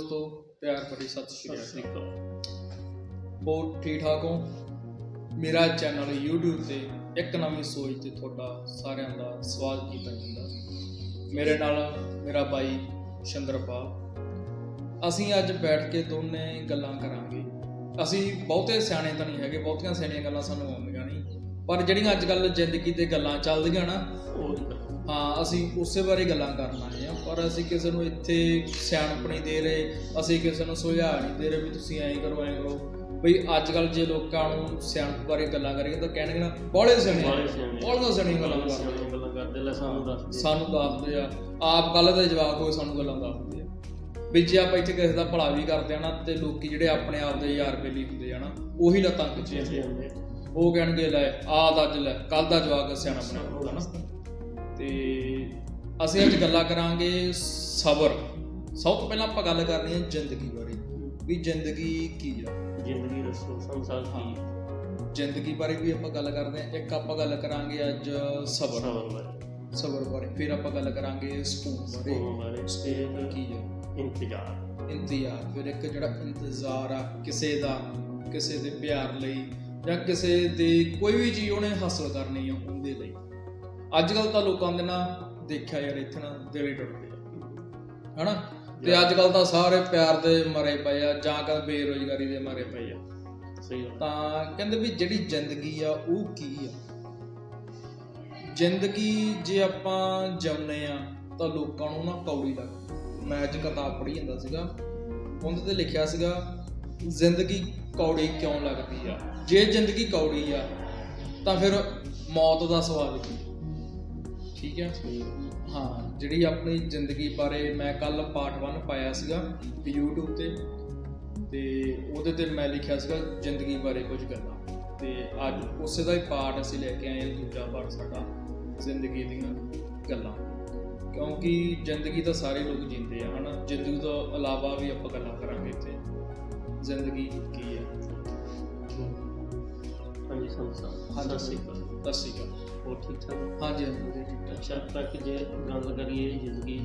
ਦੋਸਤੋ ਪਿਆਰ ਭਰੀ ਸਤਿ ਸ਼੍ਰੀ ਅਕਾਲ। ਬਹੁਤ ਠੀਕ ਠਾਕ ਹੋ? ਮੇਰਾ ਚੈਨਲ YouTube ਤੇ ਇੱਕ ਨਵੀਂ ਸੋਚ ਤੇ ਤੁਹਾਡਾ ਸਾਰਿਆਂ ਦਾ ਸਵਾਗਤ ਕੀਤਾ ਜਾਂਦਾ। ਮੇਰੇ ਨਾਲ ਮੇਰਾ ਬਾਈ ਸ਼ੰਦਰਪਾਲ ਅਸੀਂ ਅੱਜ ਬੈਠ ਕੇ ਦੋਨੇ ਗੱਲਾਂ ਕਰਾਂਗੇ। ਅਸੀਂ ਬਹੁਤੇ ਸਿਆਣੇ ਤਾਂ ਨਹੀਂ ਹੈਗੇ ਬਹੁਤੀਆਂ ਸਿਆਣੀਆਂ ਗੱਲਾਂ ਸਾਨੂੰ ਆਉਂਦੀਆਂ ਨਹੀਂ। ਪਰ ਜਿਹੜੀਆਂ ਅੱਜ ਕੱਲ ਜ਼ਿੰਦਗੀ ਤੇ ਗੱਲਾਂ ਚੱਲਦੀਆਂ ਨਾ ਉਹ ਹੀ ਅਸੀਂ ਉਸੇ ਬਾਰੇ ਗੱਲਾਂ ਕਰਨ ਆਏ ਆ ਪਰ ਅਸੀਂ ਕਿਸੇ ਨੂੰ ਇੱਥੇ ਸਿਆਣਪ ਨਹੀਂ ਦੇ ਰਹੇ ਅਸੀਂ ਕਿਸੇ ਨੂੰ ਸੁਝਾਅ ਨਹੀਂ ਦੇ ਰਹੇ ਵੀ ਤੁਸੀਂ ਐਂ ਕਰੋ ਐਂ ਕਰੋ। ਬਈ ਅੱਜ ਕੱਲ ਜੇ ਲੋਕਾਂ ਨੂੰ ਸਿਆਣਪ ਬਾਰੇ ਗੱਲਾਂ ਕਰੀਏ ਤਾਂ ਕਹਿਣਗੇ ਨਾ ਬੋਲੇ ਸਿਆਣੇ ਬਾਹਲੇ ਸਿਆਣੇ। ਗੱਲਾਂ ਕਰਦੇ ਲੈ ਸਾਨੂੰ ਦੱਸ ਸਾਨੂੰ ਦੱਸਦੇ ਆ। ਆਪ ਗੱਲ ਦੇ ਜਵਾਬ ਹੋਏ ਸਾਨੂੰ ਗੱਲਾਂ ਦੱਸਦੇ ਆ। ਵੀ ਜੇ ਆਪਾਂ ਇੱਥੇ ਕਿਸੇ ਦਾ ਭਲਾ ਵੀ ਕਰਦੇ ਆ ਨਾ ਤੇ ਲੋਕੀ ਜਿਹੜੇ ਆਪਣੇ ਆਪ ਦੇ ਯਾਰ ਬੇਲੀ ਹੁੰਦੇ ਆ ਨਾ ਉਹੀ ਲੱਤਾਂ ਖਿੱਚੇ ਆਉਂਦੇ ਉਹ ਕਹਿਣਗੇ ਲੈ ਆਹ ਅੱਜ ਲੈ ਕੱਲ ਦਾ ਜਵਾਬ ਸਿਆਣਾ ਬਣਿਆ ਹਨਾ ਤੇ ਅਸੀਂ ਅੱਜ ਗੱਲਾਂ ਕਰਾਂਗੇ ਸਬਰ। ਸਭ ਤੋਂ ਪਹਿਲਾਂ ਆਪਾਂ ਗੱਲ ਕਰਨੀ ਹੈ ਜ਼ਿੰਦਗੀ ਬਾਰੇ। ਵੀ ਜ਼ਿੰਦਗੀ ਕੀ ਆ? ਜ਼ਿੰਦਗੀ ਦੱਸੋ ਸੰਸਾਰ ਕੀ ਹੈ? ਜ਼ਿੰਦਗੀ ਬਾਰੇ ਵੀ ਆਪਾਂ ਗੱਲ ਕਰਦੇ ਹਾਂ। ਇੱਕ ਆਪਾਂ ਗੱਲ ਕਰਾਂਗੇ ਅੱਜ ਸਬਰ। ਸਬਰ ਬਾਰੇ। ਸਬਰ ਬਾਰੇ। ਫਿਰ ਆਪਾਂ ਗੱਲ ਕਰਾਂਗੇ ਸਕੂਨ ਬਾਰੇ। ਸਕੂਨ ਬਾਰੇ। ਕੀ ਆ? ਇੰਤਜ਼ਾਰ। ਇੰਤਜ਼ਾਰ। ਫਿਰ ਇੱਕ ਜਿਹੜਾ ਇੰਤਜ਼ਾਰ ਆ ਕਿਸੇ ਦਾ ਕਿਸੇ ਦੇ ਪਿਆਰ ਲਈ ਜਾਂ ਕਿਸੇ ਦੇ ਕੋਈ ਵੀ ਚੀਜ਼ ਉਹਨੇ ਹਾਸਲ ਕਰਨੀ ਆ ਉਹਦੇ ਲਈ। ਅੱਜ ਕੱਲ ਤਾਂ ਲੋਕਾਂ ਦੇ ਨਾ ਦੇਖਿਆ ਯਾਰ ਇੱਥੇ ਨਾ ਦਿਲ ਟੁੱਟਦੇ ਆ ਹਨਾ? ਤੇ ਅੱਜ ਕੱਲ ਤਾਂ ਸਾਰੇ ਪਿਆਰ ਦੇ ਮਰੇ ਪਏ ਆ ਜਾਂ ਕਦ ਬੇਰੋਜ਼ਗਾਰੀ ਦੇ ਮਰੇ ਪਏ ਆ। ਸਹੀ ਤਾਂ ਕਹਿੰਦੇ ਵੀ ਜਿਹੜੀ ਜ਼ਿੰਦਗੀ ਆ ਉਹ ਕੀ ਆ? ਜ਼ਿੰਦਗੀ ਜੇ ਆਪਾਂ ਜਿਉਂਦੇ ਆ ਤਾਂ ਲੋਕਾਂ ਨੂੰ ਨਾ ਕੌੜੀ ਲੱਗਦੀ। ਮੈਂ ਅੱਜ ਕਿਤਾਬ ਪੜ੍ਹੀ ਜਾਂਦਾ ਸੀਗਾ ਉਹਦੇ ਤੇ ਲਿਖਿਆ ਸੀਗਾ ਜ਼ਿੰਦਗੀ ਕੌੜੀ ਕਿਉਂ ਲੱਗਦੀ ਆ? ਜੇ ਜ਼ਿੰਦਗੀ ਕੌੜੀ ਆ ਤਾਂ ਫਿਰ ਮੌਤ ਦਾ ਸਵਾਲ ਕੀ ਠੀਕ ਹੈ ਹਾਂ ਜਿਹੜੀ ਆਪਣੀ ਜ਼ਿੰਦਗੀ ਬਾਰੇ ਮੈਂ ਕੱਲ ਪਾਰਟ 1 ਪਾਇਆ ਸੀਗਾ YouTube ਤੇ ਤੇ ਉਹਦੇ ਤੇ ਮੈਂ ਲਿਖਿਆ ਸੀਗਾ ਜ਼ਿੰਦਗੀ ਬਾਰੇ ਕੁਝ ਗੱਲਾਂ। ਤੇ ਅੱਜ ਉਸੇ ਦਾ ਹੀ ਪਾਰਟ ਅਸੀਂ ਲੈ ਕੇ ਆਏ ਹਾਂ ਦੂਜਾ ਪਾਰਟ ਸਾਡਾ ਜ਼ਿੰਦਗੀ ਦੀਆਂ ਗੱਲਾਂ। ਕਿਉਂਕਿ ਜ਼ਿੰਦਗੀ ਤਾਂ ਸਾਰੇ ਲੋਕ ਜੀਂਦੇ ਆ ਹਨਾ? ਜ਼ਿੰਦਗੀ ਤੋਂ ਇਲਾਵਾ ਵੀ ਆਪਾਂ ਗੱਲਾਂ ਕਰਾਂਗੇ ਇੱਥੇ। ਜ਼ਿੰਦਗੀ ਕੀ ਹੈ ਹਾਂਜੀ ਸੰਸਾਰ ਹਾਂਜੀ। ਸਤਿ ਸ੍ਰੀ ਹੋਰ ਠੀਕ ਠਾਕ? ਹਾਂਜੀ ਹਾਂਜੀ ਵਧੀਆ ਠੀਕ ਠਾਕ। ਅੱਛਾ ਤੱਕ ਜੇ ਗੱਲ ਕਰੀਏ ਜ਼ਿੰਦਗੀ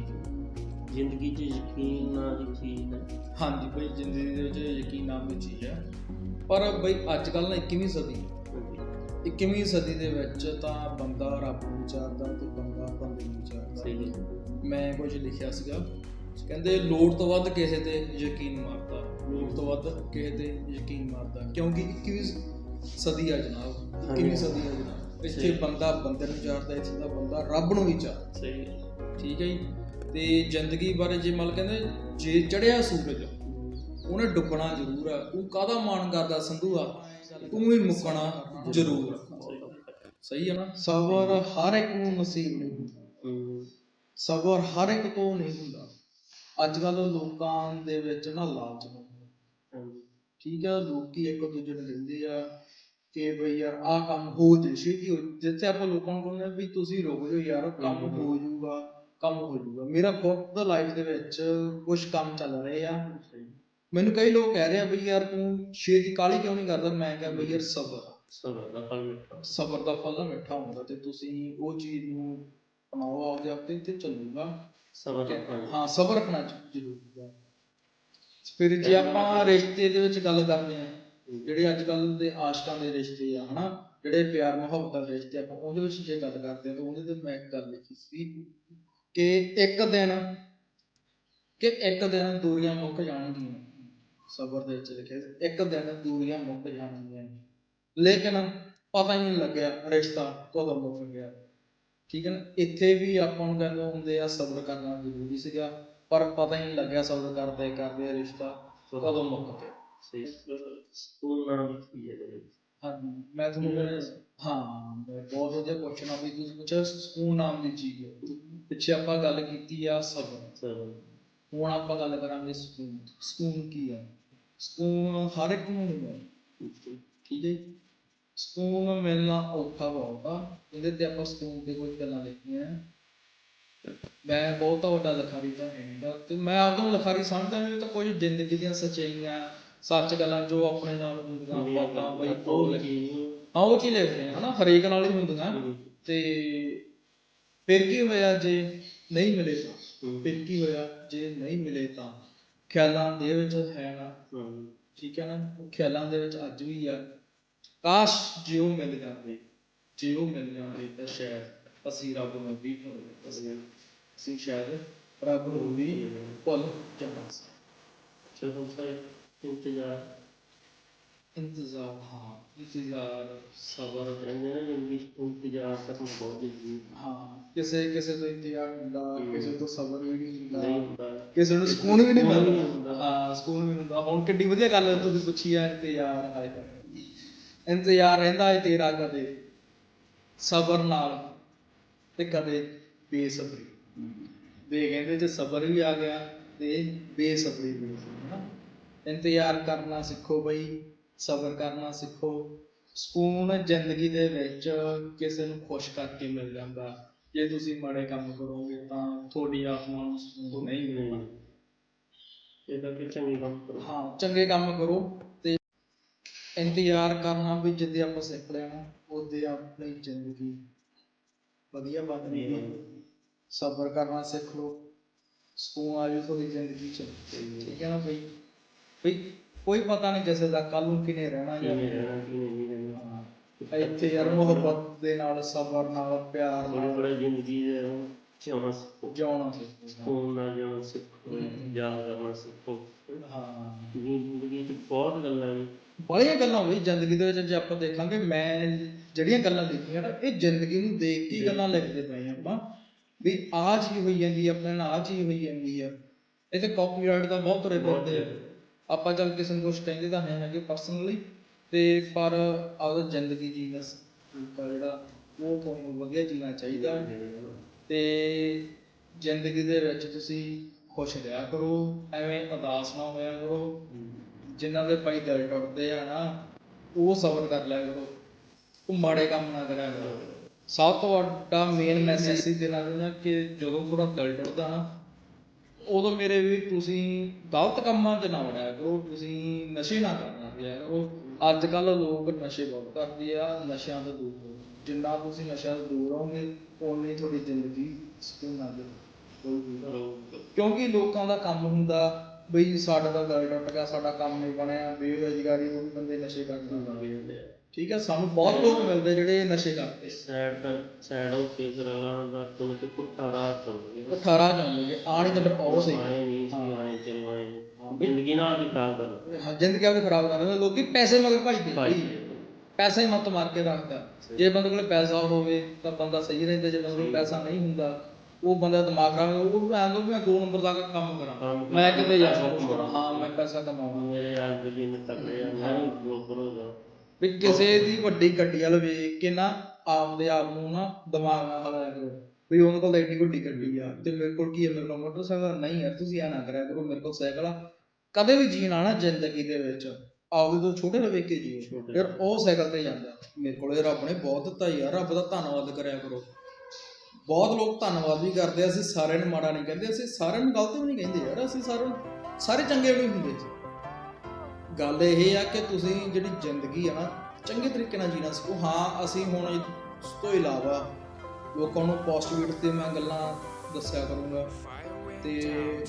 ਜ਼ਿੰਦਗੀ 'ਚ ਯਕੀਨ ਚੀਜ਼ ਹੈ। ਹਾਂਜੀ ਬਈ ਜ਼ਿੰਦਗੀ ਦੇ ਵਿੱਚ ਯਕੀਨ ਨਾਮ ਦੀ ਚੀਜ਼ ਹੈ। ਪਰ ਬਈ ਅੱਜ ਕੱਲ ਨਾ 21ਵੀਂ ਸਦੀ। ਹੈ ਹਾਂਜੀ 21ਵੀਂ ਸਦੀ ਦੇ ਵਿੱਚ ਤਾਂ ਬੰਦਾ ਰੱਬ ਨੂੰ ਵਿਚਾਰਦਾ ਤੇ ਬੰਦਾ ਬੰਦੇ ਨੂੰ ਵਿਚਾਰਦਾ ਸਹੀ ਹੈ। ਮੈਂ ਕੁਝ ਲਿਖਿਆ ਸੀਗਾ। ਕਹਿੰਦੇ ਲੋੜ ਤੋਂ ਵੱਧ ਕਿਸੇ ਤੇ ਯਕੀਨ ਮਾਰਦਾ। ਲੋੜ ਤੋਂ ਵੱਧ ਕਿਸੇ ਤੇ ਯਕੀਨ ਮਾਰਦਾ। ਕਿਉਂਕਿ 21ਵੀਂ ਸਦੀ ਆ ਜਨਾਬ। 21ਵੀਂ ਹਾਂਜੀ। ਸਦੀ ਆ ਜਨਾਬ। ਇੱਥੇ ਸਹੀ। ਬੰਦਾ ਬੰਦੇ ਨੂੰ ਵਿਚਾਰਦਾ ਇੱਥੇ ਦਾ ਬੰਦਾ ਰੱਬ ਨੂੰ ਵਿਚਾਰਦਾ ਸਹੀ। ਹੈ ਠੀਕ ਹੈ ਜੀ? ਤੇ ਜ਼ਿੰਦਗੀ ਬਾਰੇ ਜੇ ਮਲ ਕਹਿੰਦੇ ਜੇ ਚੜਿਆ ਸੂਰਜ ਉਹਨੇ ਡੁੱਬਣਾ ਜ਼ਰੂਰ ਆ। ਉਹ ਕਾਹਦਾ ਮਾਣ ਕਰਦਾ ਸੰਧੂਆ? ਤੂੰ ਵੀ ਮੁੱਕਣਾ ਜ਼ਰੂਰ ਆ। ਸਹੀ। ਸਹੀ ਹੈ ਨਾ? ਸਬਰ ਹਰ ਇੱਕ ਨੂੰ ਨਸੀਬ ਨਹੀਂ ਹੁੰਦਾ। ਸਬਰ ਹਰ ਇੱਕ ਤੋਂ ਨਹੀਂ ਹੁੰਦਾ। ਅੱਜ ਕੱਲ ਲੋਕਾਂ ਦੇ ਵਿੱਚ ਨਾ ਲਾਲਚ ਠੀਕ ਆ ਲੋਕੀ ਇੱਕ ਦੂਜੇ ਨੂੰ ਕਹਿੰਦੇ ਆ। ਕਿ ਬਈ ਯਾਰ ਆਹ ਕੰਮ ਹੋ ਜੇ ਛੇਤੀ ਹੋ ਜਾਏ। ਜਿੱਥੇ ਆਪਾਂ ਲੋਕਾਂ ਨੂੰ ਕਹਿੰਦੇ ਆ ਵੀ ਤੁਸੀਂ ਰੁਕ ਜਾਓ ਯਾਰ ਕੰਮ ਹਮ। ਹੋ। ਜਾਊਗਾ ਕੰਮ ਹੋ ਜਾਊਗਾ। ਮੇਰਾ ਖੁਦ ਦਾ ਲਾਈਫ ਦੇ ਵਿੱਚ ਕੁਝ ਕੰਮ ਚੱਲ ਰਹੇ ਆ। ਮੈਨੂੰ ਕਈ ਲੋਕ ਕਹਿ ਰਹੇ ਆ ਬਈ ਯਾਰ ਤੂੰ ਛੇਤੀ ਕਾਲੀ ਕਿਉਂ ਨਹੀਂ ਕਰਦਾ? ਮੈਂ ਕਿਹਾ ਬਈ ਯਾਰ ਸਬਰ ਸਬਰ ਦਾ ਫਲ ਮਿੱਠਾ। ਸਬਰ ਦਾ ਫਲ ਮਿੱਠਾ ਹੁੰਦਾ ਤੇ ਤੁਸੀਂ ਉਹ ਚੀਜ਼ ਨੂੰ ਅਪਣਾਓ ਆਪਦੇ ਆਪ ਤੇ ਤੇ ਚੱਲੂਗਾ। ਸਬਰ ਦਾ ਫਲ ਹਾਂ ਸਬਰ ਰੱਖਣਾ ਜ਼ਰੂਰੀ ਹੈ। ਫਿਰ ਜੇ ਆਪਾਂ ਰਿਸ਼ਤੇ ਦੇ ਵਿੱਚ ਗੱਲ ਕਰਦੇ ਆ ਜਿਹੜੇ ਅੱਜ ਕੱਲ ਦੇ ਆਸ਼ਕਾਂ ਦੇ ਰਿਸ਼ਤੇ ਆ, ਹਨਾ? ਜਿਹੜੇ ਪਿਆਰ ਮੁਹੱਬਤ ਦੇ ਰਿਸ਼ਤੇ ਆਪਾਂ ਉਹਦੇ ਵਿੱਚ ਜੇ ਗੱਲ ਕਰਦੇ ਆ, ਤਾਂ ਉਹਦੇ ਤੇ ਮੈਂ ਇੱਕ ਗੱਲ ਲਿਖੀ ਸੀ ਕਿ ਇੱਕ ਦਿਨ, ਕਿ ਇੱਕ ਦਿਨ ਦੂਰੀਆਂ ਮੁੱਕ ਜਾਣਗੀਆਂ। ਸਬਰ ਦੇ ਵਿੱਚ ਲਿਖਿਆ ਇੱਕ ਦਿਨ ਦੂਰੀਆਂ ਮੁੱਕ ਜਾਣਗੀਆਂ। ਲੇਕਿਨ ਪਤਾ ਹੀ ਨਹੀਂ ਲੱਗਿਆ, ਰਿਸ਼ਤਾ ਕਦੋਂ ਮੁੱਕ ਗਿਆ। ਠੀਕ ਹੈ ਨਾ? ਇੱਥੇ ਵੀ ਆਪਾਂ ਨੂੰ ਕਹਿੰਦੇ ਹੁੰਦੇ ਆ, ਸਬਰ ਕਰਨਾ ਜ਼ਰੂਰੀ ਸੀਗਾ, ਪਰ ਪਤਾ ਹੀ ਨਹੀਂ ਲੱਗਿਆ ਸਬਰ ਕਰਦੇ ਕਰਦੇ ਰਿਸ਼ਤਾ ਕਦੋਂ ਮੁੱਕ ਗਿਆ। ਸਕੂਲ ਦੀ ਚੀਜ਼ ਹੈ ਜਿਹੜੀ। ਹਾਂ ਮੈਂ ਤੁਹਾਨੂੰ ਹਾਂ। ਮੈਂ ਬਹੁਤ ਵਧੀਆ ਕੁਐਸਚਨ ਆ ਵੀ ਤੁਸੀਂ ਪੁੱਛਿਆ ਸਕੂਨ ਨਾਮ ਦੀ ਚੀਜ਼ ਹੈ। ਪਿੱਛੇ ਆਪਾਂ ਗੱਲ ਕੀਤੀ ਆ ਸਬਰ ਹੁਣ ਆਪਾਂ ਗੱਲ ਕਰਾਂਗੇ ਸਕੂਨ ਸਕੂਨ ਕੀ ਹੈ ਸਕੂਨ ਹਰ ਇੱਕ ਨੂੰ ਮਿਲਦਾ ਠੀਕ ਹੈ ਜੀ? ਸਕੂਨ ਮਿਲਣਾ ਔਖਾ ਬਹੁਤ ਆ। ਇਹਦੇ ਤੇ ਆਪਾਂ ਸਕੂਨ ਤੇ ਕੁਝ ਗੱਲਾਂ ਲਿਖੀਆਂ ਮੈਂ ਬਹੁਤ ਵੱਡਾ ਲਿਖਾਰੀ ਤਾਂ ਹੈ ਨੀਗਾ ਤੇ ਮੈਂ ਆਪਨੂੰ ਲਿਖਾਰੀ ਸਮਝਦਾ ਨਹੀਂ ਤਾਂ ਕੁਝ ਜ਼ਿੰਦਗੀ ਦੀਆਂ ਸੱਚਾਈਆਂ ਸੱਚ ਗੱਲਾਂ ਜੋ ਆਪਣੇ ਨਾਲ ਹੁੰਦੀਆਂ ਬਾਤਾਂ ਬਈ ਲਿਖ- ਹਾਂ ਉਹ ਕੀ ਲਿਖ ਰਹੇ ਆ ਹਨਾ? ਹਰੇਕ ਨਾਲ ਹੀ ਹੁੰਦੀਆਂ। ਤੇ ਫਿਰ ਕੀ ਹੋਇਆ ਜੇ ਨਹੀਂ ਮਿਲੇ ਤਾਂ? ਫਿਰ ਕੀ ਹੋਇਆ ਜੇ ਨਹੀਂ ਮਿਲੇ ਤਾਂ? ਖਿਆਲਾਂ ਦੇ ਵਿੱਚ ਹੈਗਾ ਹਮ, ਠੀਕ ਹੈ ਨਾ? ਖਿਆਲਾਂ ਦੇ ਵਿੱਚ ਅੱਜ ਵੀ ਆ। ਕਾਸ਼ ਜੇ ਉਹ ਮਿਲ ਜਾਂਦੇ ਜੇ ਉਹ ਮਿਲ ਜਾਂਦੇ ਤਾਂ ਸ਼ਾਇਦ ਅਸੀਂ ਰੱਬ ਨੂੰ ਵੀ ਭੁੱਲ ਅਸੀਂ ਅਸੀਂ ਸ਼ਾਇਦ ਰੱਬ ਨੂੰ ਵੀ ਭੁੱਲ ਸੀ ਚਲੋ ਭਾਈ ਇੰਤਜ਼ਾਰ। ਇੰਤਜ਼ਾਰ ਹਾਂ ਇੰਤਜ਼ਾਰ ਸਬਰ। ਕਹਿੰਦੇ ਨੇ 'ਚ ਇੰਤਜ਼ਾਰ ਕਰਨਾ ਬਹੁਤ ਜ਼ਰੂਰੀ ਹਾਂ। ਕਿਸੇ ਕਿਸੇ ਤੋਂ ਇੰਤਜ਼ਾਰ ਹੁੰਦਾ ਕਿਸੇ ਤੋਂ ਸਬਰ ਵੀ ਨਹੀਂ ਨਹੀਂ ਹੁੰਦਾ। ਹੁੰਦਾ ਕਿਸੇ ਨੂੰ ਸਕੂਨ ਵੀ ਨਹੀਂ ਵੀ ਮਿਲਦਾ। ਹਾਂ ਸਕੂਨ ਵੀ ਨਹੀਂ ਹੁੰਦਾ। ਹੁਣ ਕਿੱਡੀ ਵਧੀਆ ਗੱਲ ਹੈ ਤੁਸੀਂ ਪੁੱਛੀ ਆ ਇੰਤਜ਼ਾਰ ਹਾਏ ਹਾਏ। ਇੰਤਜ਼ਾਰ ਰਹਿੰਦਾ ਹੈ ਤੇਰਾ ਕਦੇ। ਸਬਰ ਨਾਲ ਤੇ ਕਦੇ ਬੇਸਬਰੀ। ਦੇ ਕਹਿੰਦੇ ਜੇ ਸਬਰ ਵੀ ਆ ਗਿਆ ਤੇ ਬੇਸਬਰੀ ਵੀ ਇੰਤਜ਼ਾਰ ਕਰਨਾ ਸਿੱਖੋ ਬਈ ਸਬਰ ਕਰਨਾ ਸਿੱਖੋ। ਸਕੂਨ ਜ਼ਿੰਦਗੀ ਦੇ ਵਿੱਚ ਕਿਸੇ ਨੂੰ ਖੁਸ਼ ਕਰਕੇ ਮਿਲ ਜਾਂਦਾ। ਜੇ ਤੁਸੀਂ ਮਾੜੇ ਕੰਮ ਕਰੋਗੇ ਤਾਂ ਤੁਹਾਡੀ ਆਤਮਾ ਨੂੰ ਸਕੂਨ ਨਹੀਂ ਮਿਲੇਗਾ। ਇਹ ਤਾਂ ਕਿ ਚੰਗੀ ਕੰਮ ਕਰੋ। ਹਾਂ ਚੰਗੇ ਕੰਮ ਕਰੋ ਤੇ ਇੰਤਜ਼ਾਰ ਕਰਨਾ ਵੀ ਜਿੱਦੇ ਆਪਾਂ ਸਿੱਖ ਲੈਣਾ ਉਹਦੇ ਆਪਣੀ ਜ਼ਿੰਦਗੀ ਵਧੀਆ ਬਣਦੀ ਹੈ। ਸਬਰ ਕਰਨਾ ਸਿੱਖ ਲਓ। ਸਕੂਨ ਆ ਜਾਊ ਤੁਹਾਡੀ ਜ਼ਿੰਦਗੀ ਚ। ਠੀਕ ਹੈ ਨਾ ਬਈ? ਬਈ ਕੋਈ ਪਤਾ ਨਹੀਂ ਕਿਸੇ ਦਾ ਕੱਲ ਨੂੰ ਕਿਨੇ ਰਹਿਣਾ ਜਾਂ ਕਿਵੇਂ ਰਹਿਣਾ ਕਿਵੇਂ ਨਹੀਂ ਰਹਿਣਾ। ਹਾਂ। ਇੱਥੇ ਯਾਰ ਮੁਹੱਬਤ ਦੇ ਨਾਲ ਸਬਰ ਨਾਲ ਪਿਆਰ ਨਾਲ। ਬੜੇ ਜ਼ਿੰਦਗੀ ਦੇ ਜਿਉਣਾ ਸਿੱਖੋ। ਜਿਉਣਾ ਸਿੱਖੋ। ਸਕੂਨ ਨਾਲ ਜਿਉਣਾ ਸਿੱਖੋ ਯਾਦ ਕਰਨਾ ਸਿੱਖੋ। ਹਾਂ। ਜ਼ਿੰਦਗੀ 'ਚ ਬਹੁਤ ਗੱਲਾਂ ਨੇ। ਬੜੀਆਂ ਗੱਲਾਂ ਹੋਈ ਜ਼ਿੰਦਗੀ ਦੇ ਵਿੱਚ ਜੇ ਆਪਾਂ ਦੇਖਾਂਗੇ ਮੈਂ ਜਿਹੜੀਆਂ ਗੱਲਾਂ ਲਿਖੀਆਂ ਨਾ ਇਹ ਜ਼ਿੰਦਗੀ ਨੂੰ ਦੇਖ ਕੇ ਹੀ ਗੱਲਾਂ ਲਿਖਦੇ ਪਏ ਹਾਂ ਆਪਾਂ। ਵੀ ਆਹ ਚੀਜ਼ ਹੋਈ ਜਾਂਦੀ ਆਪਣੇ ਨਾਲ ਆਹ ਚੀਜ਼ ਹੋਈ ਜਾਂਦੀ ਆ ਇਹ ਤੇ ਕਾਪੀਰਾਈਟ ਦਾ ਬਹੁਤ ਤੁਰੇ ਫਿਰਦੇ ਆ। ਆਪਾਂ ਚੱਲ ਕਿਸੇ ਨੂੰ ਕੁਝ ਕਹਿੰਦੇ ਤਾਂ ਹੈ ਹੈਗੇ ਪਰਸਨਲੀ ਤੇ ਪਰ ਆਪਦਾ ਜ਼ਿੰਦਗੀ ਜੀਣਾ ਤਰੀਕਾ ਜਿਹੜਾ, ਉਹ ਤੁਹਾਨੂੰ ਵਧੀਆ ਜੀਣਾ ਚਾਹੀਦਾ। ਤੇ ਜ਼ਿੰਦਗੀ ਦੇ ਵਿੱਚ ਤੁਸੀਂ ਖੁਸ਼ ਰਿਹਾ ਕਰੋ, ਐਵੇਂ ਉਦਾਸ ਨਾ ਹੋਇਆ ਕਰੋ। ਜਿਨ੍ਹਾਂ ਦੇ ਭਾਈ ਦਿਲ ਟੁੱਟਦੇ ਆ ਨਾ, ਉਹ ਸਬਰ ਕਰ ਲਿਆ ਕਰੋ। ਉਹ ਮਾੜੇ ਕੰਮ ਨਾ ਕਰਿਆ ਕਰੋ। ਸਭ ਤੋਂ ਵੱਡਾ ਮੇਨ ਮੈਸੇਜ ਸੀ ਦੇਣਾ ਚਾਹੁੰਦਾ ਕਿ ਜਦੋਂ ਤੁਹਾਡਾ ਦਿਲ ਟੁੱਟਦਾ ਨਾ ਉਦੋਂ ਮੇਰੇ ਵੀ ਤੁਸੀਂ ਗਲਤ ਕੰਮਾਂ 'ਚ ਨਾ ਵੜਿਆ ਕਰੋ, ਤੁਸੀਂ ਨਸ਼ੇ ਨਾ ਕਰਨਾ ਪਿਆ ਕਰੋ। ਅੱਜ ਕੱਲ ਲੋਕ ਨਸ਼ੇ ਬਹੁਤ ਕਰਦੇ ਆ, ਨਸ਼ਿਆਂ ਤੋਂ ਦੂਰ ਰਹੋ। ਜਿੰਨਾ ਤੁਸੀਂ ਨਸ਼ਿਆਂ ਤੋਂ ਦੂਰ ਰਹੋਗੇ, ਓਨੀ ਤੁਹਾਡੀ ਜ਼ਿੰਦਗੀ ਸਕੂਨ ਨਾਲ ਹੋਊਗੀ ਕਿਉਂਕਿ ਲੋਕਾਂ ਦਾ ਕੰਮ ਹੁੰਦਾ, ਬਈ ਸਾਡਾ ਤਾਂ ਦਿਲ ਟੁੱਟ ਗਿਆ, ਸਾਡਾ ਕੰਮ ਨਹੀਂ ਬਣਿਆ, ਬੇਰੁਜ਼ਗਾਰੀ ਉਹ ਬੰਦੇ ਨਸ਼ੇ ਕਰਦੇ ਆ। ਠੀਕ ਹੈ ਸਾਨੂੰ ਬਹੁਤ ਲੋਕ ਮਿਲਦੇ ਜਿਹੜੇ ਨਸ਼ੇ ਕਰਦੇ ਸੈਡ ਸੈਡ ਹੋ ਕੇ ਕਰਾਂ ਦਾ ਤੁਮ ਤੇ ਪੁੱਠਾ ਰਾਹ ਚੱਲ ਗਿਆ 18 ਜਾਂਦੇ ਆ ਨਹੀਂ ਤਾਂ ਉਹ ਸਹੀ। ਆਏ ਨਹੀਂ ਸੀ ਆਏ ਚਲੋ ਆਏ ਜ਼ਿੰਦਗੀ ਨਾਲ ਹੀ ਖਰਾਬ ਕਰ ਹਾਂ, ਜ਼ਿੰਦਗੀ ਆਪਣੀ ਖਰਾਬ ਕਰ ਦਿੰਦੇ ਲੋਕੀ ਪੈਸੇ ਮਗਰ ਭੱਜਦੇ। ਪੈਸਾ ਹੀ ਮੱਤ ਮਾਰ ਕੇ ਰੱਖਦਾ। ਜੇ ਬੰਦੇ ਕੋਲ ਪੈਸਾ ਹੋਵੇ ਤਾਂ ਬੰਦਾ ਸਹੀ ਰਹਿੰਦਾ। ਜੇ ਬੰਦੇ ਕੋਲ ਪੈਸਾ ਨਹੀਂ ਹੁੰਦਾ ਉਹ ਬੰਦਾ ਦਿਮਾਗ ਖਰਾਬ ਉਹ ਐਂ ਵੀ ਮੈਂ ਦੋ ਨੰਬਰ ਦਾ ਕੰਮ ਕਰਾਂ। ਮੈਂ ਕਿਤੇ ਜਾ ਸਕਦਾ? ਹਾਂ ਮੈਂ ਪੈਸਾ ਕਮਾਵਾਂ ਮੇਰੇ ਯਾਰ ਦੇ ਦਿਨ ਤਕੜੇ ਆ ਮੈਂ ਹੋ ਜਾ। ਵੀ ਕਿਸੇ ਦੀ ਵੱਡੀ ਗੱਡੀ ਵਾਲ ਵੇਖ ਕੇ ਨਾ ਆਪਦੇ ਆਪ ਨੂੰ ਨਾ ਦਿਮਾਗ ਨਾਲ ਹਲਾਇਆ ਕਰੋ। ਵੀ ਉਹਨਾਂ ਕੋਲ ਤਾਂ ਇੰਨੀ ਵੱਡੀ ਗੱਡੀ ਆ ਤੇ ਮੇਰੇ ਕੋਲ ਕੀ ਹੈ ਮੇਰੇ ਕੋਲ ਮੋਟਰਸਾਈਕਲ ਨਹੀਂ ਯਾਰ ਤੁਸੀਂ ਐ ਨਾ ਕਰਿਆ ਕਰੋ ਮੇਰੇ ਕੋਲ ਸਾਈਕਲ ਆ। ਕਦੇ ਵੀ ਜੀਣਾ ਨਾ ਜ਼ਿੰਦਗੀ ਦੇ ਵਿੱਚ। ਆਪਦੇ ਤੋਂ ਛੋਟੇ ਨੂੰ ਵੇਖ ਕੇ ਜੀਓ। ਫਿਰ ਉਹ ਸਾਈਕਲ ਤੇ ਜਾਂਦਾ। ਮੇਰੇ ਕੋਲ ਇਹ ਰੱਬ ਨੇ ਬਹੁਤ ਦਿੱਤਾ ਯਾਰ ਰੱਬ ਦਾ ਧੰਨਵਾਦ ਕਰਿਆ ਕਰੋ। ਬਹੁਤ ਲੋਕ ਧੰਨਵਾਦ ਵੀ ਕਰਦੇ ਆ। ਅਸੀਂ ਸਾਰਿਆਂ ਨੂੰ ਮਾੜਾ ਨਹੀਂ ਕਹਿੰਦੇ ਅਸੀਂ ਸਾਰਿਆਂ ਨੂੰ ਗਲਤ ਵੀ ਨਹੀਂ ਕਹਿੰਦੇ ਯਾਰ। ਅਸੀਂ ਸਾਰਿਆਂ ਨੂੰ ਸਾਰੇ ਚੰਗੇ ਵੀ ਹੁੰਦੇ ਜੀ ਗੱਲ ਇਹ ਆ ਕਿ ਤੁਸੀਂ ਜਿਹੜੀ ਜ਼ਿੰਦਗੀ ਆ ਨਾ, ਚੰਗੇ ਤਰੀਕੇ ਨਾਲ ਜੀਣਾ ਸਿੱਖੋ ਹਾਂ, ਅਸੀਂ ਹੁਣ ਇਸ ਤੋਂ ਇਲਾਵਾ ਲੋਕਾਂ ਨੂੰ ਪੋਜ਼ਿਟਿਵ ਤੇ ਮੈਂ ਗੱਲਾਂ ਦੱਸਿਆ ਕਰੂੰਗਾ ਤੇ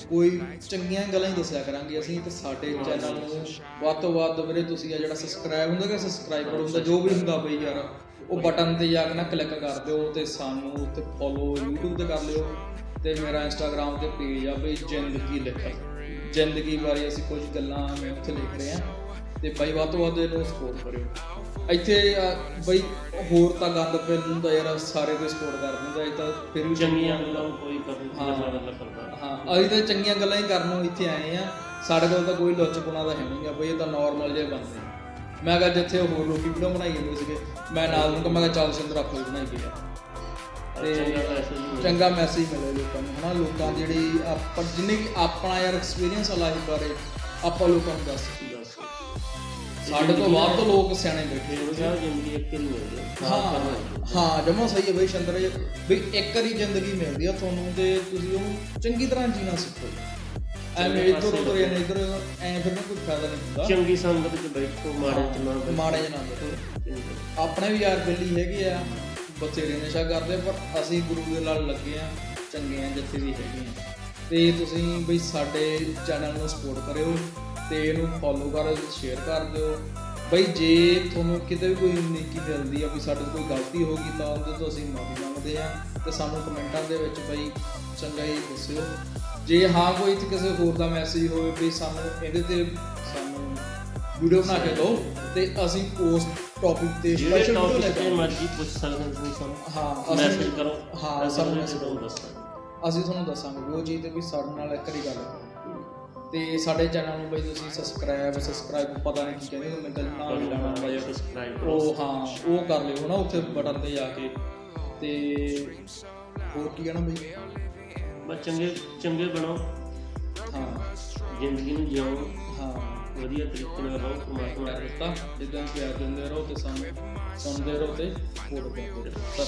ਕੋਈ ਚੰਗੀਆਂ ਗੱਲਾਂ ਹੀ ਦੱਸਿਆ ਕਰਾਂਗੇ ਅਸੀਂ ਤੇ ਸਾਡੇ ਚੈਨਲ ਨੂੰ। ਵੱਧ ਤੋਂ ਵੱਧ ਵੀਰੇ ਤੁਸੀਂ ਆ ਜਿਹੜਾ ਸਬਸਕ੍ਰਾਈਬ ਹੁੰਦਾ ਕਿ ਸਬਸਕ੍ਰਾਈਬਰ ਹੁੰਦਾ, ਜੋ ਵੀ ਹੁੰਦਾ ਬਈ ਯਾਰ, ਉਹ ਬਟਨ ਤੇ ਜਾ ਕੇ ਨਾ ਕਲਿੱਕ ਕਰ ਦਿਓ ਤੇ ਸਾਨੂੰ ਉੱਤੇ ਫੋਲੋ YouTube ਤੇ ਕਰ ਲਿਓ ਤੇ ਮੇਰਾ Instagram ਤੇ ਪੇਜ ਆ ਬਈ ਜ਼ਿੰਦਗੀ ਲਿਖਿਆ ਜ਼ਿੰਦਗੀ ਬਾਰੇ ਅਸੀਂ ਕੁਝ ਗੱਲਾਂ ਮੈਂ ਉੱਥੇ ਲਿਖ ਰਿਹਾ। ਤੇ ਬਾਈ ਵੱਧ ਤੋਂ ਵੱਧ ਇਹਨੂੰ ਸਪੋਰਟ ਕਰਿਓ। ਇੱਥੇ ਬਈ ਹੋਰ ਤਾਂ ਗੰਦ ਪਿੰਡ ਹੁੰਦਾ ਯਾਰ ਸਾਰੇ ਕੋਈ ਸਪੋਰਟ ਕਰ ਦਿੰਦਾ ਇਹ ਤਾਂ ਫਿਰ ਵੀ ਚੰਗੀਆਂ ਗੱਲਾਂ ਕੋਈ ਕਰਨ ਹਾਂ। ਦੀ ਗੱਲ ਕਰਦਾ। ਹਾਂ ਅਸੀਂ ਤਾਂ ਚੰਗੀਆਂ ਗੱਲਾਂ ਹੀ ਕਰਨ ਇੱਥੇ ਆਏ ਆ ਸਾਡੇ ਕੋਲ ਤਾਂ ਕੋਈ ਲੁੱਚਪੁਣਾ ਦਾ ਹੈ ਨਹੀਂਗਾ ਬਈ ਇਹ ਤਾਂ ਨਾਰਮਲ ਜਿਹੇ ਬੰਦੇ। ਮੈਂ ਕਿਹਾ ਜਿੱਥੇ ਹੋਰ ਲੋਕੀ ਵੀਡੀਓ ਬਣਾਈ ਜਾਂਦੇ ਸੀਗੇ ਮੈਂ ਨਾਲ ਨੂੰ ਕਿਹਾ ਮੈਂ ਕਿਹਾ ਚੱਲ ਸਿੰਦਰ ਆਪੋ ਬਣਾਈ ਗਿਆ ਤੇ ਚੰਗਾ ਮੈਸੇਜ ਮਿਲੇ। ਲੋਕਾਂ ਨੂੰ ਹਨਾ? ਲੋਕਾਂ ਦੀ ਜਿਹੜੀ ਆਪਾਂ ਜਿੰਨੇ ਕਿ ਆਪਣਾ ਯਾਰ ਐਕਸਪੀਰੀਅੰਸ ਆ ਲਾਈਫ ਬਾਰੇ ਆਪਾਂ ਲੋਕਾਂ ਨੂੰ ਦੱਸ ਸਾਡੇ ਤੋਂ ਵੱਧ ਲੋਕ ਸਿਆਣੇ ਬੈਠੇ ਹੋਏ ਸਾਰਾ ਜ਼ਿੰਦਗੀ ਇੱਕ ਹੀ ਮਿਲਦੀ। ਹੈ ਹਾਂ ਹਾਂ ਜਮਾ ਸਹੀ ਹੈ ਬਈ ਚੰਦਰ ਜੀ। ਵੀ ਇੱਕ ਵਾਰੀ ਜ਼ਿੰਦਗੀ ਮਿਲਦੀ ਆ ਤੁਹਾਨੂੰ ਤੇ ਤੁਸੀਂ ਉਹਨੂੰ ਚੰਗੀ ਤਰ੍ਹਾਂ ਜੀਣਾ ਸਿੱਖੋ। ਐਵੇਂ ਇੱਧਰ ਉੱਧਰ ਜਾਂ ਇੱਧਰ ਐ ਫਿਰ ਨਾ ਕੋਈ ਫਾਇਦਾ ਨਹੀਂ ਹੁੰਦਾ। ਚੰਗੀ ਸੰਗਤ ਚ ਬੈਠੋ ਮਾੜੇ ਚ ਨਾ। ਮਾੜੇ ਜਿਹੇ ਨਾ ਬੈਠੋ। ਆਪਣੇ ਵੀ ਯਾਰ ਬੇਲੀ ਹੈਗੇ ਆ। ਬਥੇਰੇ ਨਸ਼ਾ ਕਰਦੇ ਆ, ਪਰ ਅਸੀਂ ਗੁਰੂ ਦੇ ਨਾਲ ਲੱਗੇ ਆ ਚੰਗੇ ਆ ਜਿੱਥੇ ਵੀ ਹੈਗੇ ਆ ਤੇ ਤੁਸੀਂ ਬਈ ਸਾਡੇ ਚੈਨਲ ਨੂੰ ਸਪੋਰਟ ਕਰਿਓ ਤੇ ਇਹਨੂੰ ਫੋਲੋ ਕਰ ਸ਼ੇਅਰ ਕਰ ਦਿਓ। ਬਈ ਜੇ ਤੁਹਾਨੂੰ ਕਿਤੇ ਵੀ ਕੋਈ ਨੇਕੀ ਮਿਲਦੀ ਆ ਵੀ ਸਾਡੇ ਤੋਂ ਕੋਈ ਗਲਤੀ ਹੋ ਗਈ ਤਾਂ ਉਹਦੇ ਤੋਂ ਅਸੀਂ ਮਾਫੀ ਮੰਗਦੇ ਆ ਤੇ ਸਾਨੂੰ ਕਮੈਂਟਾਂ ਦੇ ਵਿੱਚ ਬਈ ਚੰਗਾ ਹੀ ਦੱਸਿਓ। ਜੇ ਹਾਂ ਕੋਈ ਇੱਥੇ ਕਿਸੇ ਹੋਰ ਦਾ ਮੈਸੇਜ ਹੋਵੇ ਵੀ ਸਾਨੂੰ ਇਹਦੇ ਤੇ ਸਾਨੂੰ ਵੀਡੀਓ ਬਣਾ ਕੇ ਦਿਓ ਤੇ ਅਸੀਂ ਪੋਸਟ ਟੌਪਿਕ ਤੇ ਜਿਹੜੇ ਟੌਪਿਕ ਤੇ। ਮਰਜ਼ੀ ਪੁੱਛ ਸਕਦੇ ਹੋ ਤੁਸੀਂ ਸਾਨੂੰ। ਹਾਂ ਮੈਸੇਜ ਕਰੋ। ਹਾਂ, ਅਸੀਂ ਸਾਨੂੰ ਤੁਹਾਨੂੰ। ਦੱਸਾਂਗੇ। ਅਸੀਂ ਤੁਹਾਨੂੰ ਦੱਸਾਂਗੇ ਵੀ ਉਹ ਚੀਜ਼ ਤੇ ਵੀ ਸਾਡੇ ਨਾਲ ਇੱਕ ਵਾਰੀ ਗੱਲ ਤੇ ਸਾਡੇ ਚੈਨਲ ਨੂੰ ਬਈ ਤੁਸੀਂ ਸਬਸਕ੍ਰਾਈਬ ਸਬਸਕ੍ਰਾਈਬ ਪਤਾ ਨਹੀਂ ਕੀ ਕਹਿੰਦੇ ਹੁੰਦੇ ਗੱਲ ਨਾਮ ਨਹੀਂ ਲੈਣਾ। ਯਾਰ ਸਬਸਕ੍ਰਾਈਬ ਕਰੋ। ਉਹ ਹਾਂ ਉਹ ਕਰ ਲਿਓ ਹਨਾ ਉੱਥੇ ਬਟਨ ਤੇ ਜਾ ਕੇ। ਤੇ ਹੋਰ ਕੀ ਕਹਿਣਾ ਬਈ? ਬਸ ਚੰਗੇ ਚੰਗੇ ਬਣੋ। ਹਾਂ। ਜ਼ਿੰਦਗੀ ਨੂੰ ਜਿਉਂ। ਹਾਂ। ਵਧੀਆ ਤਰੀਕੇ ਨਾਲ ਰਹੋ ਪਰਮਾਤਮਾ ਪਿਆਰ ਦਿੱਤਾ, ਜਿੱਦਾਂ ਪਿਆਰ ਦਿੰਦੇ ਰਹੋ ਤੇ ਸਾਨੂੰ ਸੁਣਦੇ ਰਹੋ ਤੇ ਫੋਲੋ ਕਰਦੇ ਰਹੋ।